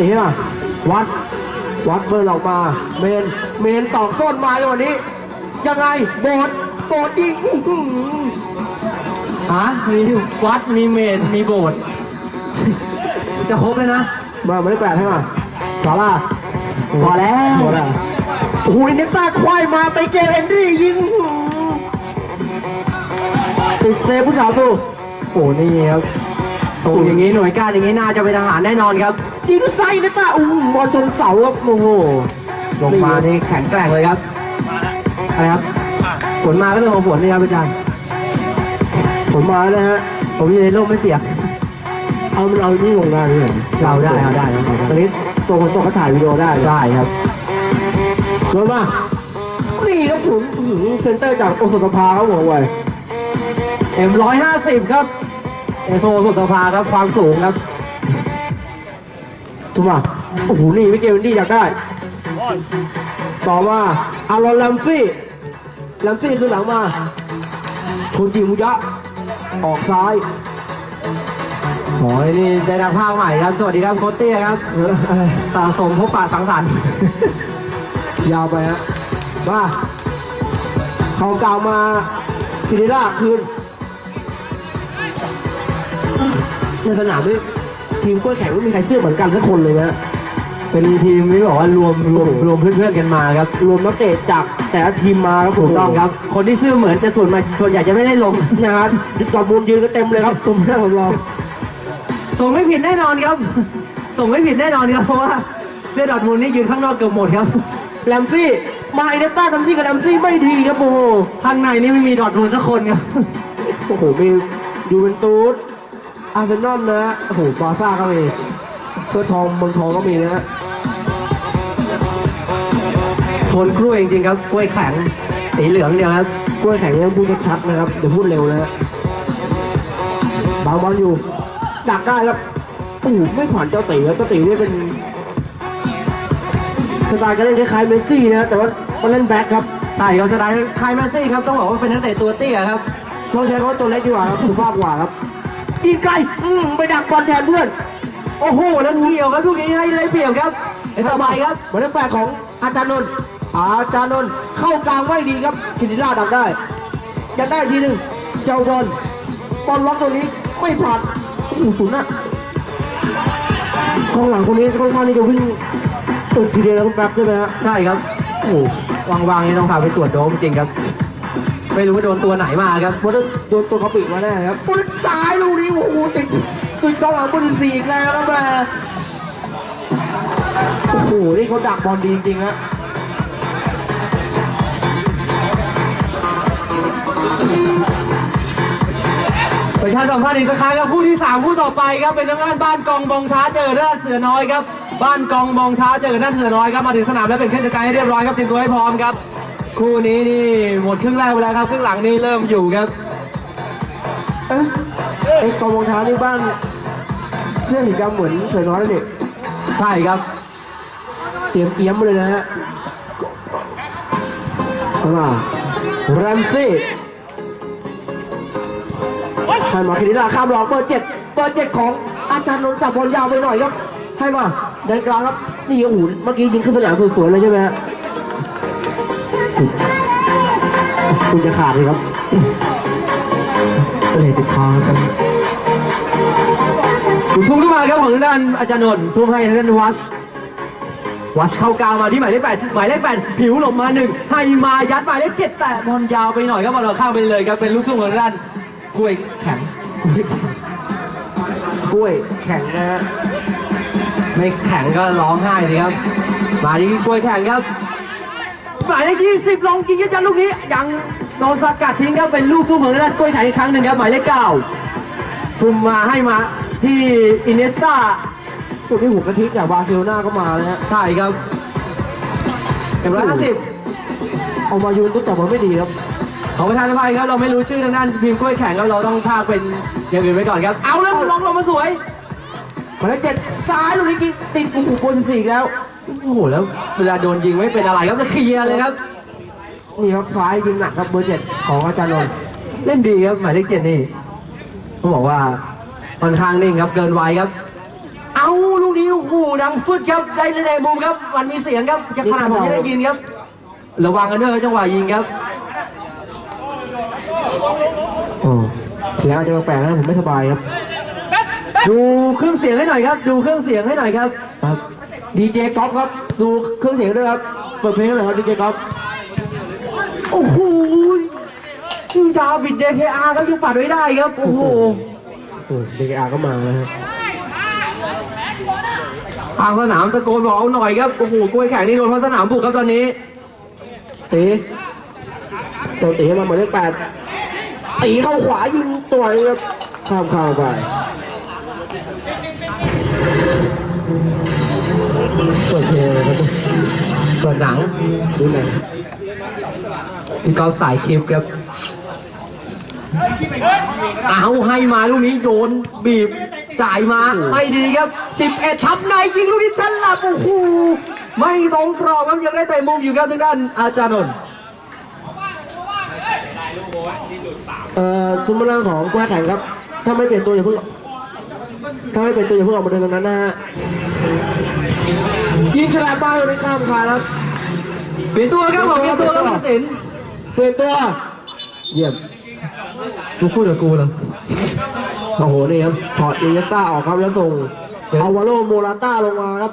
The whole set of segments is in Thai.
ตีอะวัด วัดเบิร์นออกมา เมน เมนตอกส้นมาในวันนี้ ยังไงโบดโบดยิงอื้อหือฮะมีวัดมีเมนมีโบสถ์จะครบเลยนะ มาไม่ได้แปดให้มาสาร่าพอแล้วหมดอะโอ้โหเน็ตตาควายมาไปเจอเอนรี่ยิงอื้อหือติดเซฟผู้สาวตูโอ้นี่ครับ ส่งอย่างนี้หน่วยการอย่างนี้น่าจะเป็นทหารแน่นอนครับยิงไส้เน็ตตาอู้หูบอลชนเสาครับโอ้โหลงมานี่แข็งแกร่งเลยครับอะไรครับฝนมาก็เรื่องของฝนนี่ครับอาจารย์ผมมาแล้วนะฮะผมอยู่ในร่มไม่เปียกเอามันเอานี่ลงได้เลยเราได้เอาได้เอาได้ตอนนี้ตัวคนตัวเขาถ่ายวิดีโอได้ได้ครับลงมานี่ครับผมอื้อหือเซนเตอร์จากโอสถสภาเขาบอกไว้เอ็มร้อยห้าสิบครับ เอโซสุดสภาครับความสูงครับถูกป่ะโอ้โหนี่วิกเกลนี่อยากได้ ต่อมาอารอนแลมซี่แลมซี่คือหลังมาโทจิมุยะ ออกซ้ายโอ้ยนี่ได้นักภาคใหม่ครับ สวัสดีครับโคตเตี้ยครับสะสมพบปะสังสรรค์ยาวไปฮะมาเขากล่าวมาคิริล่าคืน ในสนามนี่ทีมกล้วยแข่งไม่มีใครเสื้อเหมือนกันสักคนเลยนะเป็นทีมที่บอกว่ารวมรวมรวมเพื่อนๆกันมาครับ รวมนักเตะจากแต่ละทีมมาครับถูกต้องครับ คนที่ซื้อเหมือนจะส่วนมาส่วนใหญ่จะไม่ได้ลงนะฮะจอดบูนยืนกันเต็มเลยครับสมหน้าผมรองส่งไม่ผิดแน่นอนครับ ส่งไม่ผิดแน่นอนครับเพราะว่าเสื้อดอร์ทมูลนี่ยืนข้างนอกเกือบหมดครับแลมซี่มาไอเนต้าทำที่กับแลมซี่ไม่ดีครับโอ้โหข้างในนี่ไม่มีดอร์ทมูลสักคนครับโอ้โหมียูเวนตุส อาร์เซนอลนะฮะโอ้โหบาร์ซ่าก็มีเสื้อทองเมืองทองก็มีนะฮะทนกล้วยจริงๆครับกล้วยแข็งสีเหลืองเดียวครับกล้วยแข็งยังพูดชัดๆนะครับเดี๋ยวพูดเร็วนะฮะบางบอลอยู่ดักได้ครับโอ้โหไม่ผ่านเจ้าตีครับเจ้าตีนี่เป็นสไตล์การเล่นคล้ายๆเมสซี่นะแต่ว่ามันเล่นแบ็คครับใช่เขาจะได้คายแมสซี่ครับต้องบอกว่าเป็นนักเตะตัวเตี้ยครับต้องใช้คำว่าตัวเล็กดีกว่าครับสุภาพกว่าครับ ยิงไกลอืมไปดักบอลแทนเพื่อน โอ้โห แล้วเกี่ยวครับลูกนี้ให้เลยเปรียบครับเอ็นต่อไปครับหมายเลขแปดของอาจารย์นนท์อาจารย์นนท์เข้ากลางไม่ดีครับกิติล่าดักได้ยังได้ทีหนึ่งเจ้าบอลบอลล็อกตัวนี้ไม่ผ่านโอ้โหสุดนะกองหลังคนนี้ค่อนข้างที่จะวิ่งตุดทีเดียวแล้วคุณแป๊บใช่ไหมฮะใช่ครับโอ้โหวางๆนี่ต้องพาไปตรวจโดมจริงครับ ไม่รู้ว่าโดนตัวไหนมาครับวันนั้นโดนตัวเขาปิดมาแน่ครับบอล ซ้ายลูกนี้โอ้โหติดติดกองหลังบอลสี่อีกแล้วครับแม่โอ้โหนี่เขาดักบอลดีจริงฮะประชาสัมพันธ์อีกสักครั้งครับคู่ที่สามคู่ต่อไปครับเป็นทางด้านบ้านกองบองท้าเจอด้านเสือน้อยครับบ้านกองบองท้าเจอด้านเสือน้อยครับมาถึงสนามแล้วเป็นเครื่องจักรการให้เรียบร้อยครับเตรียมตัวให้พร้อมครับ คู่นี้นี่หมดครึ่งแรกไปแล้วครับครึ่งหลังนี่เริ่มอยู่ครับ ไอ้กองรองเท้านี่บ้าน เสื้อสีดำเหมือนเสือน้อยเลยนี่ใช่ครับ เตรียมเอี้ยมมาเลยนะฮะมาแรมซี่ให้มาคิดิลาข้ามหลอกเปิดเจ็ดเปิดเจ็ดของอาจารย์นนท์จับบอลยาวไปหน่อยครับ ให้มาแดนกลางครับ นี่โอ้โหเมื่อกี้ยิงขึ้นสนามสวยๆเลยใช่ไหมฮะคุณจะขาดเลยครับ เสน่ห์ติดคอครับ ทุ่มขึ้นมาครับของทางด้านอาจารย์นนท์ทุ่มให้ทางด้านวัชวัชเข้ากลางมาที่หมายเลขแปดหมายเลขแปดผิวหลบมาหนึ่งให้มายัดหมายเลขเจ็ดแต่บอลยาวไปหน่อยครับบอลเราข้ามไปเลยครับเป็นลูกทุ่งของทางด้านกล้วยแข็งกล้วยแข็งนะฮะไม่แข็งก็ร้องไห้สิครับ มาที่กล้วยแข็งครับหมายเลขยี่สิบลองยิงยัดยันลูกนี้ยังโดนสกัดทิ้งครับเป็นลูกทุ่งของทางด้านกล้วยแข็งอีกครั้งหนึ่งครับหมายเลขเก้าทุ่มมาให้มา ที่อินเนสตาตัวนี้หัวกะทิจากบาร์เซโลนาก็มานะฮะใช่ครับเอ็มร้อยห้าสิบเอามายูนตุ๊กแต่มันไม่ดีครับขอประธานอภัยครับเราไม่รู้ชื่อทางด้านทีมกล้วยแข่งครับเราต้องพากเป็นอย่างอื่นไปก่อนครับ เอาแล้วลองลงมาสวยหมายเลขเจ็ดซ้ายลูกนี้ยิงติดโอ้โหโกนสี่อีกแล้วโอ้โหแล้วเวลาโดนยิงไม่เป็นอะไรครับแล้วเคลียร์เลยครับนี่ครับซ้ายยิงหนักครับเบอร์เจ็ดของอาจารย์นนท์เล่นดีครับหมายเลขเจ็ดนี่ต้องบอกว่า ค่อนข้างนิ่งครับเกินวัยครับ เอาลูกนี้โอ้โหดังฟึดครับได้ในในมุมครับมันมีเสียงครับจะขนาดผมไม่ได้ยินครับ ระวังกันด้วยครับจังหวะยิงครับโอ้เสียงอาจจะแปลกๆนะผมไม่สบายครับ ดูเครื่องเสียงให้หน่อยครับ ดูเครื่องเสียงให้หน่อยครับครับดีเจก๊อฟครับ ดูเครื่องเสียงด้วยครับเปิดเพลงหน่อยครับดีเจก๊อฟโอ้โหที่ดาวิดเดคอาร์ครับยังปัดไว้ได้ครับ โอ้โหโอ้ ดีเจอาก็มาแล้วครับทางสนามตะโกนบอกเอาหน่อยครับโอ้โหกล้วยแข่งนี่โดนเพราะสนามบุกครับตอนนี้ตีตัวตีมาหมายเลขแปดตีเข้าขวายิงตัวนี้ครับข้ามข้ามไปเปิดเพลงเลยครับเปิดหนังดูหน่อยพี่กอล์ฟสายคลิปครับ เอาให้มาลูกนี้โยนบีบจ่ายมาไม่ดีครับ 11ชับในยิงลูกนี้ฉลับโอ้โหไม่ตรงกรอบครับยังได้แต่มุมอยู่ครับทางด้านอาจารย์นนท์เอ่อซุ้มเรื่องของแก้แข่งครับ ถ้าไม่เปลี่ยนตัวอย่าเพิ่งถ้าไม่เปลี่ยนตัวอย่าเพิ่งออกมาเดินตรงนั้นนะฮะยิงฉลาดบ้านเลยข้ามคานครับเปลี่ยนตัวครับผมเปลี่ยนตัวครับพี่สินเปลี่ยนตัวเยี่ยม กูพูดกับกูเหรอโอ้โหนี่ครับถอดอินเนสต้าออกครับแล้วส่งเอาวาโลโมราต้าลงมาครับ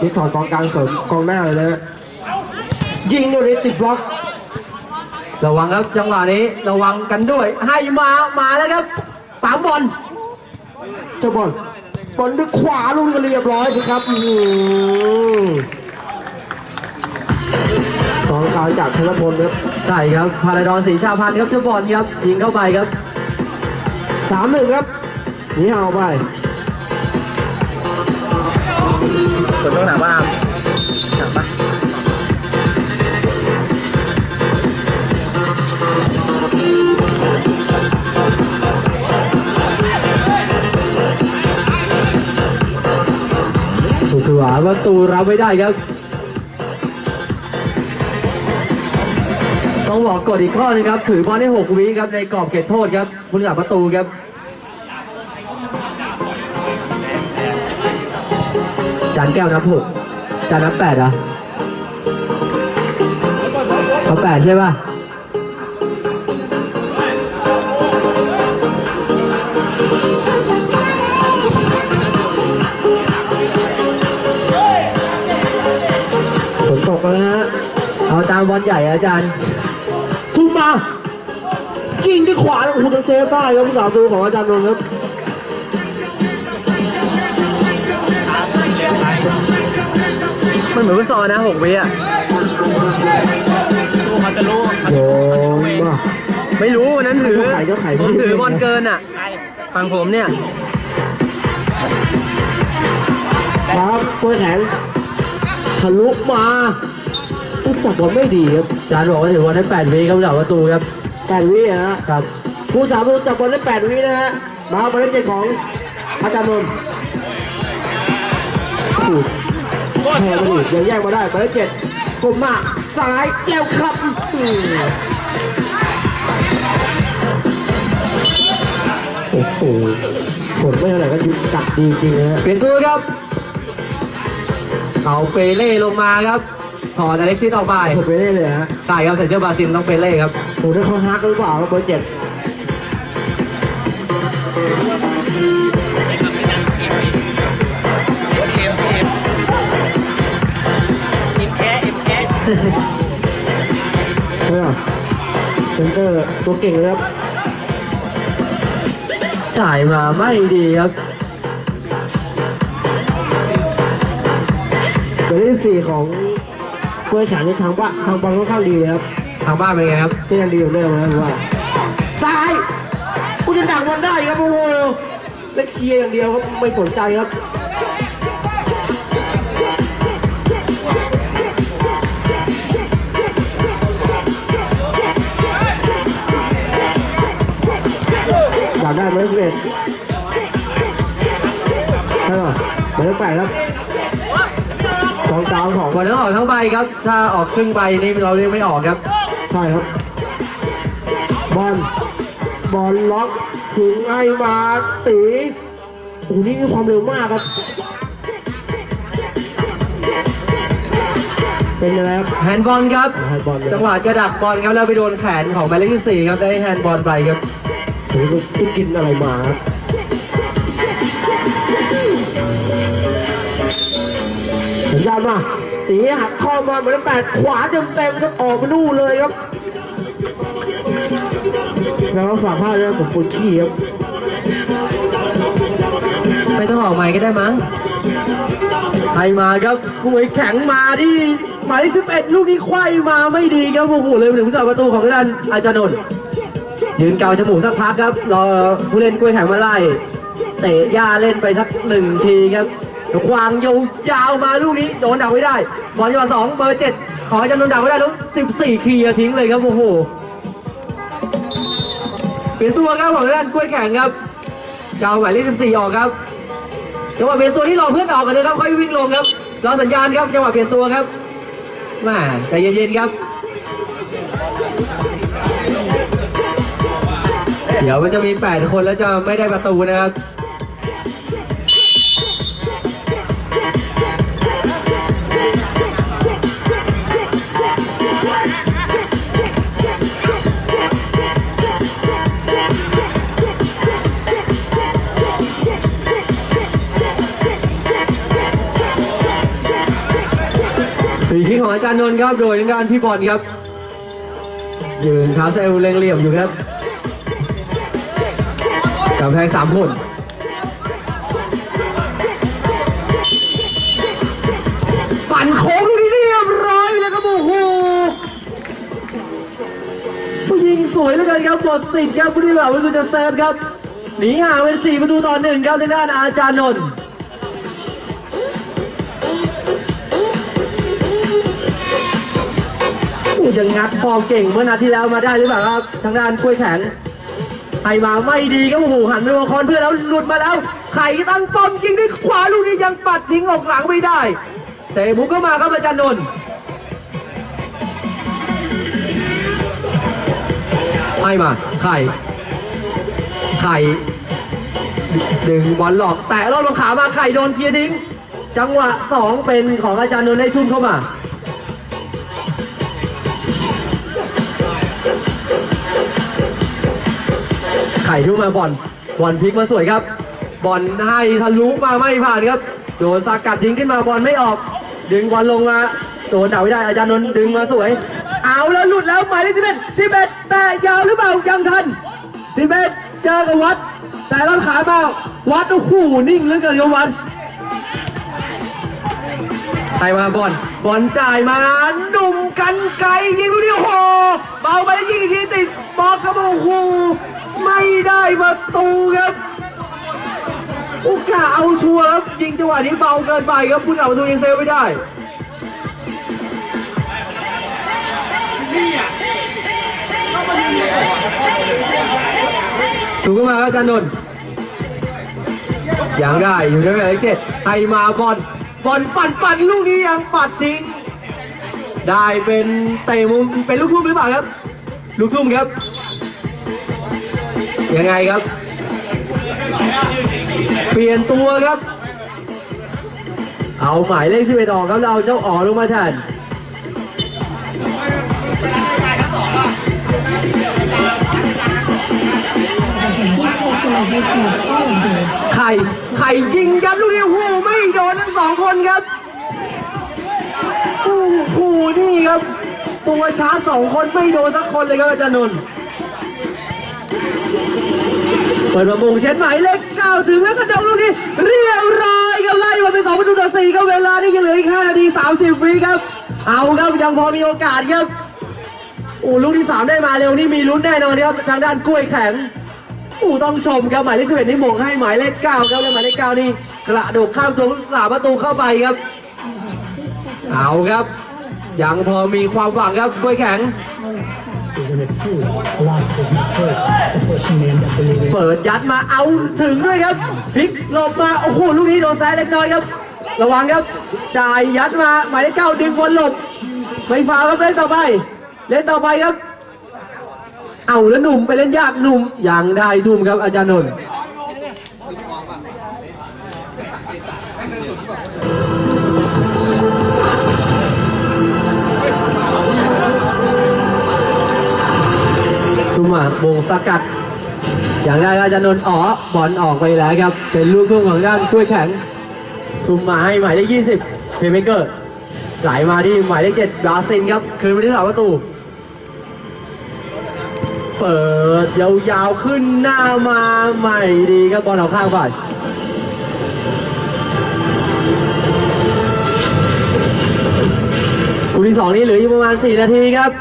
นี่ถอดกองกลางเสริมกองหน้าเลยนะฮะยิงโดนติดบล็อก ระวังครับจังหวะนี้ระวังกันด้วย ให้มามาแล้วครับสามบอลเจ้าบอลบอลด้วยขวาลุนกันเรียบร้อยสิครับอื้อ หือกองกลางจากธนพลครับใช่ครับพาราดอนสีชาพันธ์ครับเจ้าบอลครับยิงเข้าไปครับสามหนึ่งครับหนี่เอาไปส่วนตรงหนักบ้างหนักปะสุสวาประตูรับไม่ได้ครับ องบอกกฎอีกข้อหนึงครับ ถือบอลได้6วิครับในกรอบเขตโทษครับผู้รักษาประตูครับจานแก้วนับหกจานนับแปดเหรอเอาแปดใช่ป่ะฝนตกแล้วนะฮะเอาตามบอลใหญ่อะอาจารย์ ยิงด้วยขวาแล้วโอ้โหจะเซฟได้ครับผู้สาวตัวของอาจารย์นนท์ครับมันเหมือนฟุตซอลนะหกวิอะลูกเขาจะรู้โยนมาไม่รู้วันนั้นถือก็ไข่ก็ไข่ผมถือบอลเกินอะฝั่งผมเนี่ยครับกล้วยแข็งทะลุมาอุ๊ยจับบอลไม่ดีครับอาจารย์บอกว่าถือบอลได้แปดวิครับผู้รักษาประตูครับ แปดวิฮะครับผู้สาวตัวจับบอลได้แปดวินะฮะมาบอลได้เจ็ดของอาจารย์นนท์ถูกแทงมาดิยังแยกมาได้บอลได้เจ็ดกลมมาซ้ายแล้วครับอืมโอ้โหผลไม่เท่าไหร่ก็ยุดกัดดีจริงนะฮะเปลี่ยนตัวครับ เอาเปเล่ลงมาครับ ถอดอเล็กซิสออกไปผลไปได้เลยฮะใช่ครับใส่เสื้อบราซิลต้องเปเล่ครับโอ้ได้เขาฮักหรือเปล่าครับเบอร์เจ็ดเอ็มเอ็มเอ็มเอ็มแค่เอ็มแค่ใช่ป่ะเซนเตอร์ตัวเก่งเลยครับ จ่ายมาไม่ดีครับเบอร์ที่สี่ของ กล้วยแข็งในทางบ้านทางบอลค่อนข้างดีเลยครับทางบ้านเป็นไงครับก็ยังดีอยู่เดิมนะผมว่าซ้ายกูจะดักบอลได้ครับโอ้โหและเคลียร์อย่างเดียวครับไม่สนใจครับอยากได้ไหมสิบเอ็ดใช่ป่ะหมายเลขแปดครับ กองกลางของบอลต้องออกทั้งใบครับ ถ้าออกครึ่งใบนี่เราเรียกไม่ออกครับ ใช่ครับ บอล บอลล็อกถึงไอ้มาตีโอ้โหนี่มีความเร็วมากครับ เป็นอะไรครับ แฮนด์บอลครับ แฮนด์บอลเลย จังหวะจะดักบอลครับแล้วไปโดนแขนของหมายเลขที่สี่ครับได้แฮนด์บอลไปครับ โอ้โหไปกินอะไรมาครับาณมาตีหักเข้ามาเหมือนแปดขวาเต็มเต็มๆครับออกมานู่นเลยครับแล้วก็ฝากผ้าด้วยผมปวดขี้ครับไม่ต้องออกใหม่ก็ได้มั้งไทยมาครับคุยแข็งมาที่หมายเลขสิบเอ็ดลูกนี้ไขว้มาไม่ดีครับโอ้โหเลยมาถึงผู้สาประตูของด้านอาจารย์นนท์ยืนเกาจมูกสักพักครับรอผู้เล่นกล้วยแข็งมาไล่เตะย่าเล่นไปสักหนึ่งทีครับ ควางยาวยาวมาลูกนี้โดนดักไว้ได้บอลจังหวะสองเบอร์เจ็ดของอาจารย์นดักไว้ได้แล้วสิบสี่เคลียร์ทิ้งเลยครับโอ้โหเปลี่ยนตัวครับของด้านกล้วยแข็งครับจะเอาหมายเลขสิบสี่ออกครับจังหวะเปลี่ยนตัวที่รอเพื่อนออกกันเลยครับค่อยวิ่งลงครับรอสัญญาณครับจังหวะเปลี่ยนตัวครับม่ใจเย็นๆครับ เดี๋ยวมันจะมี 8 คนแล้วจะไม่ได้ประตูนะครับ สีคิงของอาจารย์นนท์ครับ โดยทางด้านพี่บอลครับ ยืนเท้าเซลเล็งเหลี่ยมอยู่ครับกำแพงสามคนปั่นโค้งลูกนี้เรียบร้อยเลยครับโอ้โหผู้ยิงสวยเหลือเกินครับหมดสิทธิ์ครับผู้ที่แบบว่าจะเซฟครับหนีห่างเป็น4ประตูต่อหนึ่งครับทางด้านอาจารย์นนท์้ยังงัดฟอร์มเก่งเมื่อนาทีแล้วมาได้หรือเปล่าครับ ทางด้านกล้วยแข็งใหมาไม่ดีครับโอ้โหหันไปมองคอนเพื่อนแล้วหลุดมาแล้ว ไข่ตั้งป้อมจริงด้วยขวาลูกนี้ยังปัดทิ้งออกหลังไม่ได้เตะมุกเข้ามาครับอาจารย์นนท์ใหมา ไข่ ไข่ดึงบอลหลอก แตะรอบลงขามาไข่โดนเคลียร์ทิ้ง จังหวะสองเป็นของอาจารย์นนท์ได้ชุ่มเข้ามา ไข่ทุ่มมาบอลบอลพลิกมาสวยครับ บอลให้ทะลุมาไม่ผ่านครับ โดนสกัดทิ้งขึ้นมาบอลไม่ออก ดึงบอลลงมาโดนด่าไม่ได้อาจารย์นนท์ดึงมาสวย เอาแล้วหลุดแล้วหมายเลขสิบเอ็ดสิบเอ็ดแต่ยาวหรือเปล่ายังทันสิบเอ็ดเจอกับวัด แต่รับขามาวัดโอ้โหนิ่งเหลือเกินครับวัดไทยมาบอลบอลจ่ายมาหนุ่มกันไกลยิงลูกนี้โอ้โหเบาไปแล้วยิงอีกทีติดบล็อกรับโอ้โห ไม่ได้ประตูครับอุกกาเอาชัวร์ครับยิงจังหวะนี้เบาเกินไปครับผู้สาประตูยังเซฟไม่ได้ถูกเข้ามาครับจารย์นนท์ยังได้อยู่ในเวลาเจ็ดไทยมาบอลบอลปั่นปั่นลูกนี้ยังปัดทิ้งได้เป็นเตะมุมเป็นลูกทุ่มหรือเปล่าครับ ลูกทุ่มครับ ยังไงครับ เปลี่ยนตัวครับ เอาหมายเลข11ออกครับเอาเจ้าอ๋อลงมาแทนไข่ไข่ยิงยัดลูกนี้โอ้โหไม่โดนทั้งสองคนครับโอ้โหนี่ครับ ตัวชาร์จสองคนไม่โดนสักคนเลยครับอาจารย์นนท์ เปิดมาบงเช็ดหมายเลขเก้าถึงแล้วก็เดาลูกนี้เรียบร้อยครับไล่มาเป็นสองประตูต่อสี่ครับเวลานี่ยังเหลืออีกห้านาทีสามสิบวิครับ เอาครับยังพอมีโอกาสครับโอ้ลูกที่สามได้มาเร็วนี่มีลุ้นแน่นอนครับทางด้านกล้วยแข็งโอ้ต้องชมครับหมายเลขสิบเอ็ดนี่หมงให้หมายเลขเก้าครับแล้วหมายเลขเก้านี่กระโดดข้ามตัวผู้สาประตูเข้าไปครับ เอาครับ ยังพอมีความหวังครับกล้วยแข็ง เปิดยัดมาเอาถึงด้วยครับพลิกหลบมาโอ้โหลูกนี้โดนแซะเล็กน้อยครับ ระวังครับจ่ายยัดมาหมายเลขเก้าดึงบอลหลบไม่ฟาวครับเล่นต่อไป เล่นต่อไปครับ เอาแล้วหนุ่มไปเล่นยากหนุ่มยังได้ทุ่มครับอาจารย์นนท์ มาวงสกัด อย่างแรกอาจารย์นนท์อ๋อบอลออกไปแล้วครับ เป็นลูกทุ่งของด้านกล้วยแข็งทุมมาให้หมายเลข20เพย์เมเกอร์ไหลมาที่หมายเลข7บราซินครับ คืนไปที่เสาประตู เปิดยาวๆขึ้นหน้ามาใหม่ดีครับบอลเอาข้างไปคู่ที่สองนี้เหลืออยู่ประมาณ 4 นาทีครับ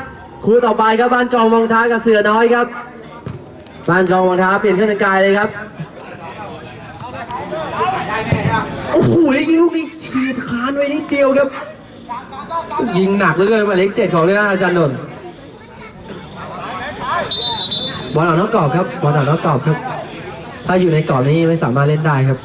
คู่ต่อไปครับบ้านกองมองท้ากับเสือน้อยครับ บ้านกองมองท้าเปลี่ยนเครื่องแต่งกายเลยครับโอ้โหยิงลูกนี้ฉีดคานไว้นิดเดียวครับ ยิงหนักเหลือเกินมาเลขเจ็ดของเนี่ยอาจารย์นนท์บอลออกนอกกรอบครับบอลออกนอกกรอบครับ ถ้าอยู่ในกรอบนี้ไม่สามารถเล่นได้ครับ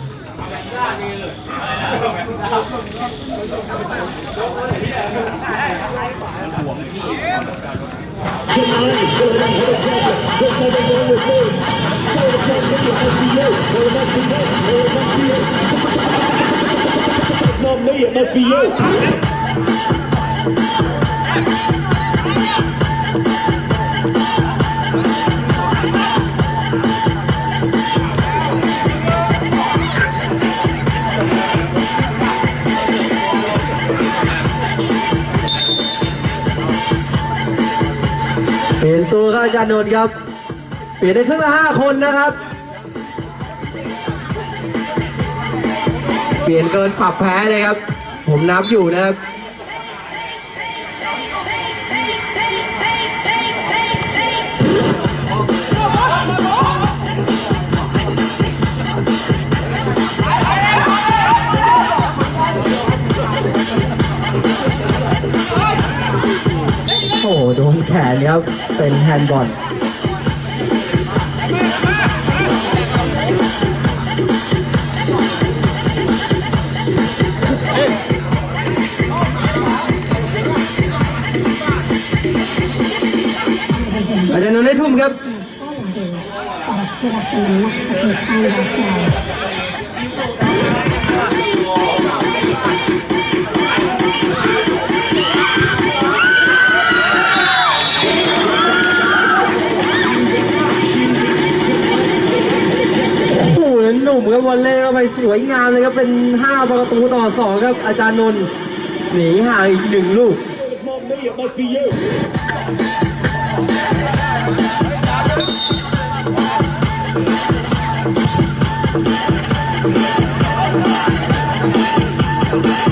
Mom, me, it must be you. ลี่ยนตัวครับอาจารย์นนท์ครับ เปลี่ยนได้ครึ่งละห้าคนนะครับ เปลี่ยนเกินปรับแพ้เลยครับ ผมนับอยู่นะครับ ครับ เป็นแฮนด์บอลอาจารย์นนท์ได้ทุ่มครับ วอลเล่เข้าไปสวยงามเลยครับ เป็น5ประตูต่อ2ครับอาจารย์นนท์หนีห่างอีกหนึ่งลูก Mom,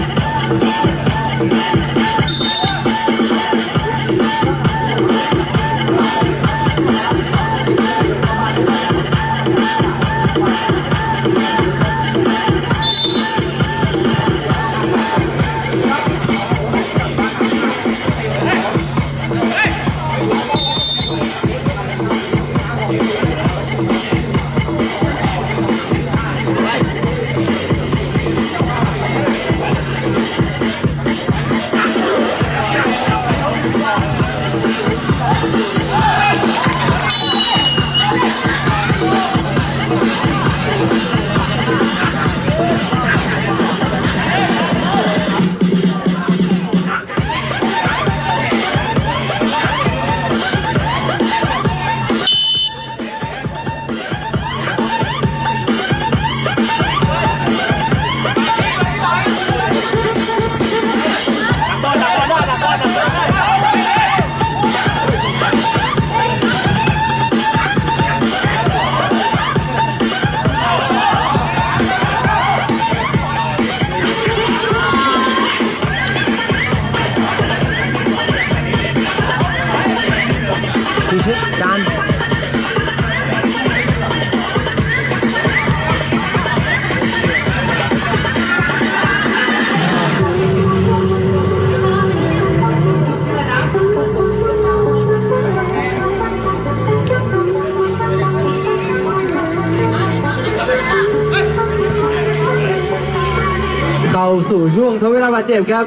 สู่ช่วงทดเวลาบาดเจ็บครับ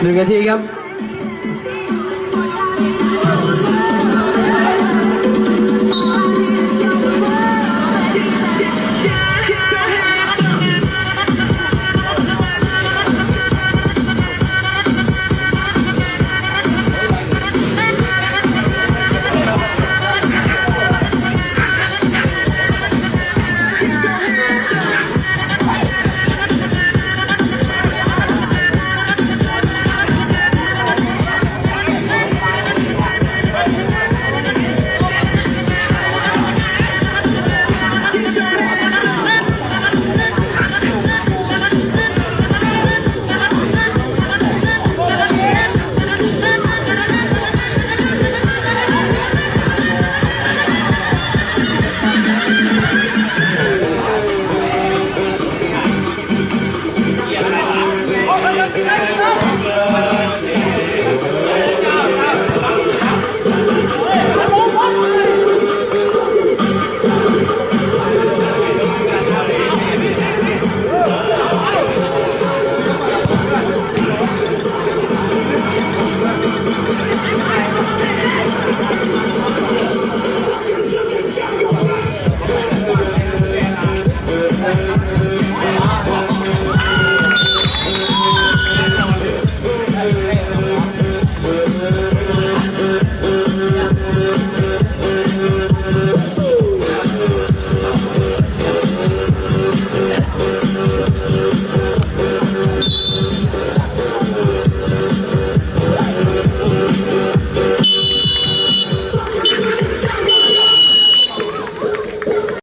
หนึ่งนาทีครับ